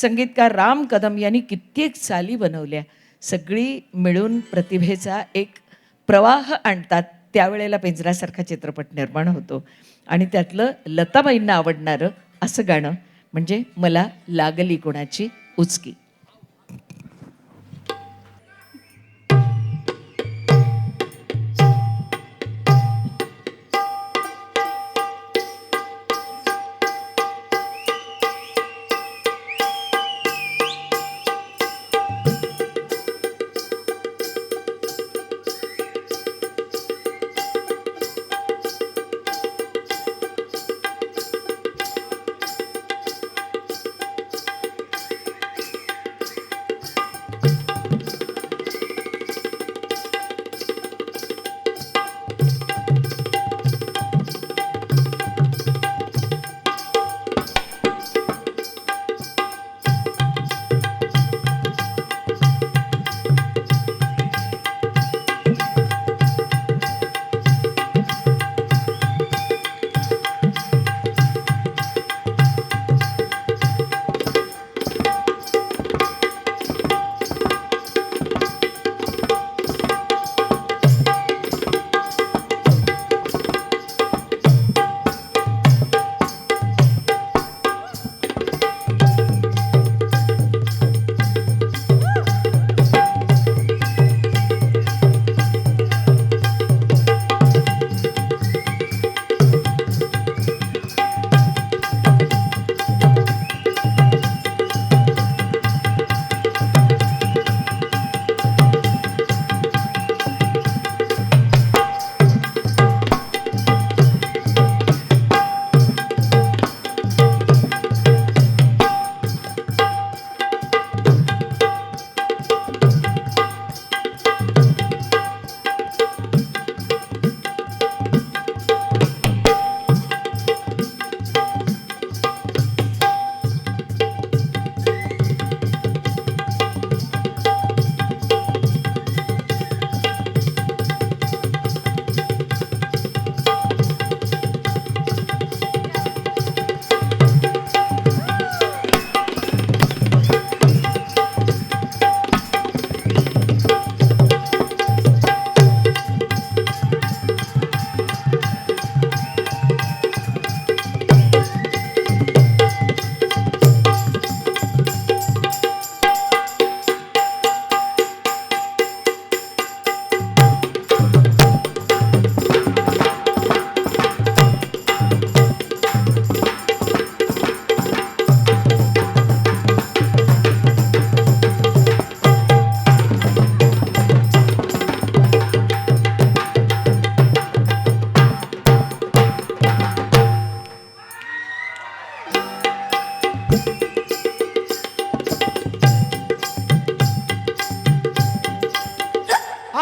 संगीतकार राम कदम यांनी कित्येक चाली बनवल्या. सगळी मिळून प्रतिभेचा एक प्रवाह आणतात. त्यावेळेला पिंजरासारखा चित्रपट निर्माण होतो. आणि त्यातलं लताबाईंना आवडणारं असं गाणं म्हणजे मला लागली कोणाची उचकी.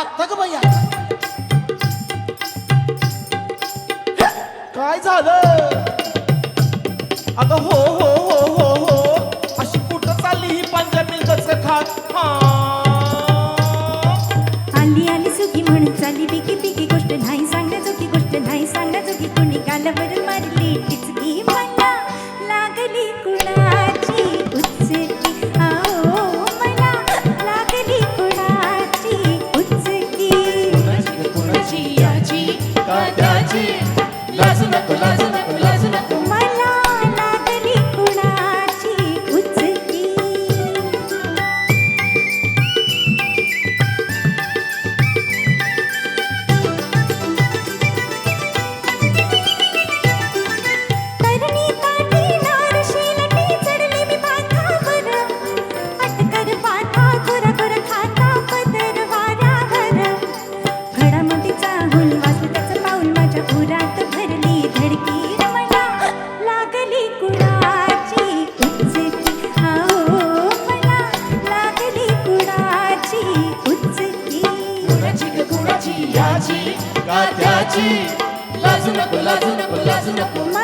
आता ग भैया. काय झालं? अगं हो हो हो हो हो. अशी कुठं चालली ही पंजाबी गच खात हा. आली आली सुखी म्हणून चालली बिकी बिकी गोष्ट नाही सांगण्याजोगी गोष्ट नाही सांगण्याजोगी का त्याची लाजू नको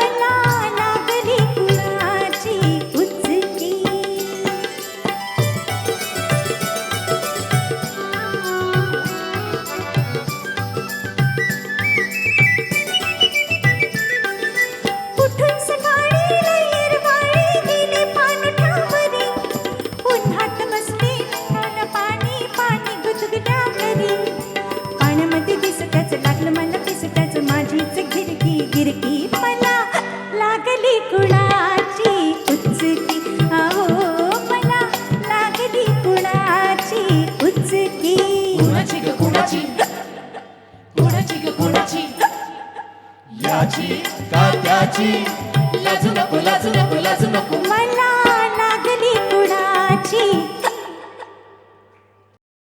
याची का त्याची लाजू नको लाजू नको लाजू नको मला